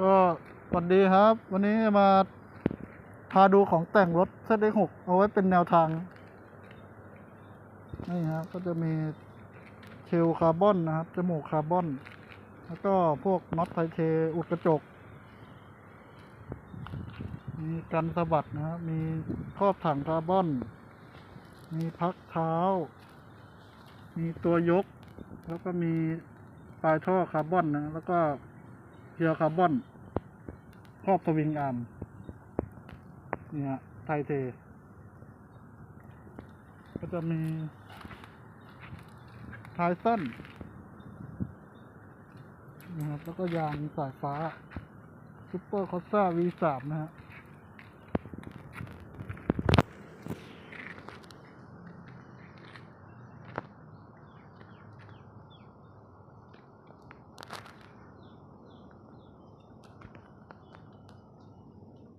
ก็สวัสดีครับ วันนี้มาพาดูของแต่งรถเซตหกเอาไว้เป็นแนวทาง นี่ฮะก็จะมีเชลคาร์บอนนะครับ จมูกคาร์บอน แล้วก็พวกน็อตไทเทอุดกระจก มีกันสะบัดนะครับ มีครอบถังคาร์บอน มีพักเท้า มีตัวยก แล้วก็มีปลายท่อคาร์บอนนะ แล้วก็ กียร์คาร์บอนครอบสวิงอาร์มนี่ฮะไทเท ก็จะมีท้ายสั้นนะครับแล้วก็ยางสายฟ้าซูเปอร์คอสซ่า V3 นะฮะ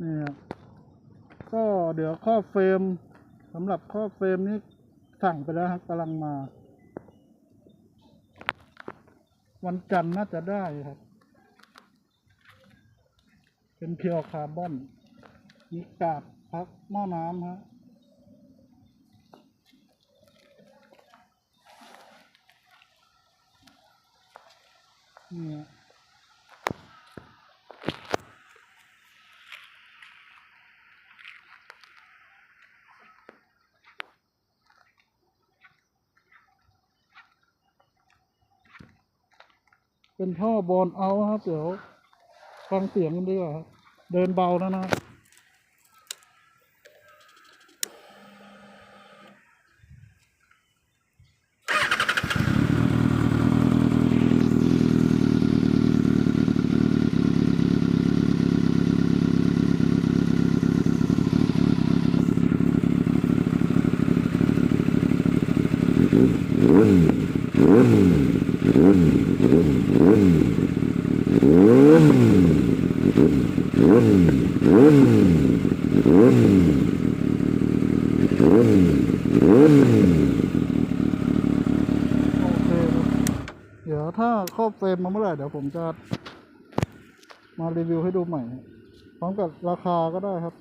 นี่ครับก็เดี๋ยวข้อบเฟรมสำหรับข้อบเฟรมนี้สั่งไปแล้วครับกำลังมา วันจันทร์น่าจะได้ครับ เป็นเพียวคาร์บอนมีกาบพักหม้อน้ำฮะนี่ฮ เป็นท่อบอลเอาครับ เดี๋ยวฟังเสียงกันดีกว่าเดินเบาแล้วนะโอ เคครับเดี๋ยวถ้าครอบเฟรมมาเมื่อไหร่เดี๋ยวผมจะมารีวิวให้ดูใหม่ พร้อมกับราคาก็ได้ครับ